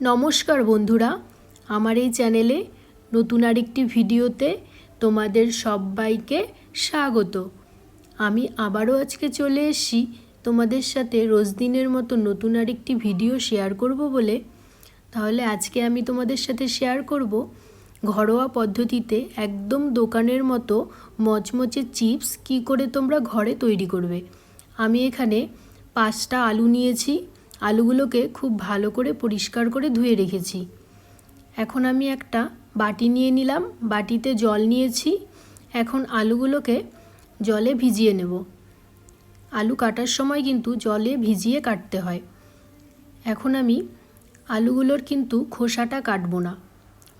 নমস্কার বন্ধুরা, আমার এই চ্যানেলে নতুন আরেকটি ভিডিওতে তোমাদের সবাইকে স্বাগত। আমি আবারও আজকে চলে এসেছি তোমাদের সাথে রোজ দিনের মতো নতুন আরেকটি ভিডিও শেয়ার করব বলে। তাহলে আজকে আমি তোমাদের সাথে শেয়ার করব ঘরোয়া পদ্ধতিতে একদম দোকানের মতো মচমচে চিপস কি করে তোমরা ঘরে তৈরি করবে। আমি এখানে পাঁচটা আলু নিয়েছি আলুগুলোকে খুব ভালো করে পরিষ্কার করে ধুয়ে রেখেছি। এখন আমি একটা বাটি নিয়ে নিলাম, বাটিতে জল নিয়েছি। এখন আলুগুলোকে জলে ভিজিয়ে নেব। আলু কাটার সময় কিন্তু জলে ভিজিয়ে কাটতে হয়। এখন আমি আলুগুলোর কিন্তু খোসাটা কাটবো না।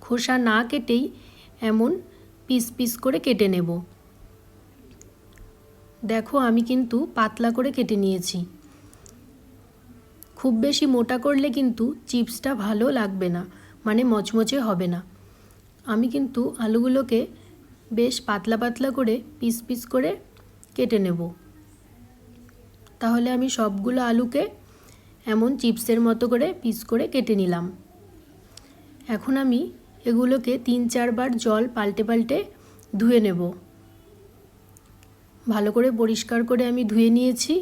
খোসা না কেটেই এমন পিস পিস করে কেটে নেব। দেখো আমি কিন্তু পাতলা করে কেটে নিয়েছি। খুব বেশি মোটা করলে কিন্তু চিপসটা ভালো লাগবে না মানে মচমচে হবে না। আমি কিন্তু আলুগুলোকে বেশ পাতলা পাতলা করে পিস পিস করে কেটে নেব। তাহলে আমি সবগুলো আলুকে এমন চিপসের মতো করে পিস করে কেটে নিলাম। এখন আমি এগুলোকে তিন চারবার জল পাল্টে পাল্টে ধুয়ে নেব। ভালো করে পরিষ্কার করে আমি ধুয়ে নিয়েছি।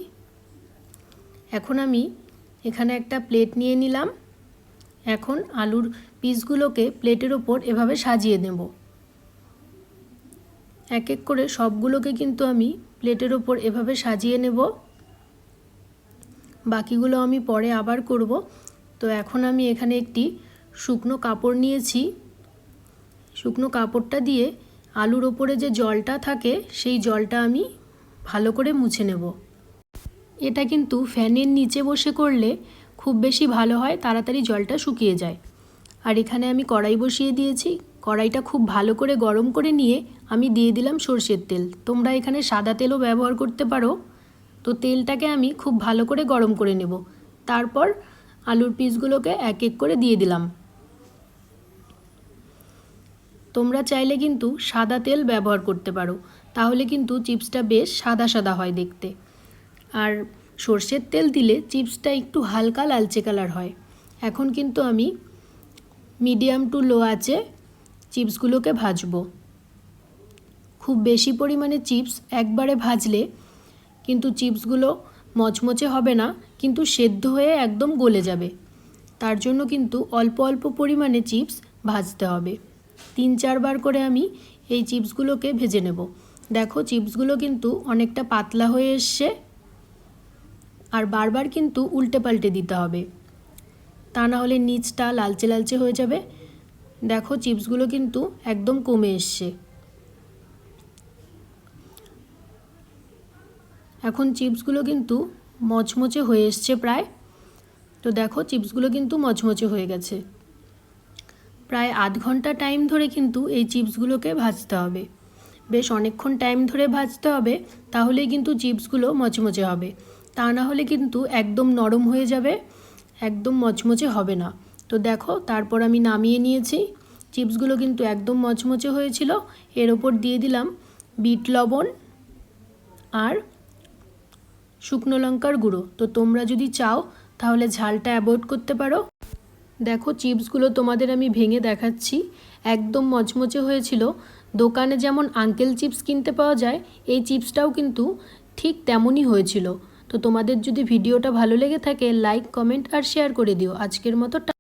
এখন আমি এখানে একটা প্লেট নিয়ে নিলাম। এখন আলুর পিসগুলোকে প্লেটের ওপর এভাবে সাজিয়ে নেব। এক এক করে সবগুলোকে কিন্তু আমি প্লেটের ওপর এভাবে সাজিয়ে নেব। বাকিগুলো আমি পরে আবার করব। তো এখন আমি এখানে একটি শুকনো কাপড় নিয়েছি। শুকনো কাপড়টা দিয়ে আলুর ওপরে যে জলটা থাকে, সেই জলটা আমি ভালো করে মুছে নেব। এটা কিন্তু ফ্যানের নিচে বসে করলে খুব বেশি ভালো হয়, তাড়াতাড়ি জলটা শুকিয়ে যায়। আর এখানে আমি কড়াই বসিয়ে দিয়েছি। কড়াইটা খুব ভালো করে গরম করে নিয়ে আমি দিয়ে দিলাম সর্ষের তেল। তোমরা এখানে সাদা তেলও ব্যবহার করতে পারো। তো তেলটাকে আমি খুব ভালো করে গরম করে নেব। তারপর আলুর পিসগুলোকে এক এক করে দিয়ে দিলাম। তোমরা চাইলে কিন্তু সাদা তেল ব্যবহার করতে পারো। তাহলে কিন্তু চিপসটা বেশ সাদা সাদা হয় দেখতে। আর সর্ষের তেল দিলে চিপসটা একটু হালকা লালচে কালার হয়। এখন কিন্তু আমি মিডিয়াম টু লো আছে চিপসগুলোকে ভাজবো। খুব বেশি পরিমাণে চিপস একবারে ভাজলে কিন্তু চিপসগুলো মচমচে হবে না, কিন্তু সেদ্ধ হয়ে একদম গলে যাবে। তার জন্য কিন্তু অল্প অল্প পরিমাণে চিপস ভাজতে হবে। তিন চারবার করে আমি এই চিপসগুলোকে ভেজে নেব। দেখো, চিপসগুলো কিন্তু অনেকটা পাতলা হয়ে এসছে। আর বারবার কিন্তু উল্টে পাল্টে দিতে হবে। তা না হলে নিচটা লালচে লালচে হয়ে যাবে। দেখো চিপসগুলো কিন্তু একদম কমে এসছে। এখন চিপসগুলো কিন্তু মচমচে হয়ে এসছে প্রায়। তো দেখো চিপসগুলো কিন্তু মচমচে হয়ে গেছে। প্রায় আধ ঘণ্টা টাইম ধরে কিন্তু এই চিপসগুলোকে ভাজতে হবে। বেশ অনেকক্ষণ টাইম ধরে ভাজতে হবে, তাহলেই কিন্তু চিপসগুলো মচমচে হবে। তা না হলে কিন্তু একদম নরম হয়ে যাবে, একদম মচমচে হবে না। তো দেখো, তারপর আমি নামিয়ে নিয়েছি। চিপসগুলো কিন্তু একদম মচমচে হয়েছিল। এর ওপর দিয়ে দিলাম বিট লবণ আর শুকনো লঙ্কার গুঁড়ো। তো তোমরা যদি চাও, তাহলে ঝালটা অ্যাভয়েড করতে পারো। দেখো, চিপসগুলো তোমাদের আমি ভেঙে দেখাচ্ছি। একদম মচমচে হয়েছিল। দোকানে যেমন আঙ্কেল চিপস কিনতে পাওয়া যায়, এই চিপসটাও কিন্তু ঠিক তেমনই হয়েছিল। তো তোমাদের যদি ভিডিওটা ভালো লেগে থাকে লাইক কমেন্ট আর শেয়ার করে দিও। আজকের মতো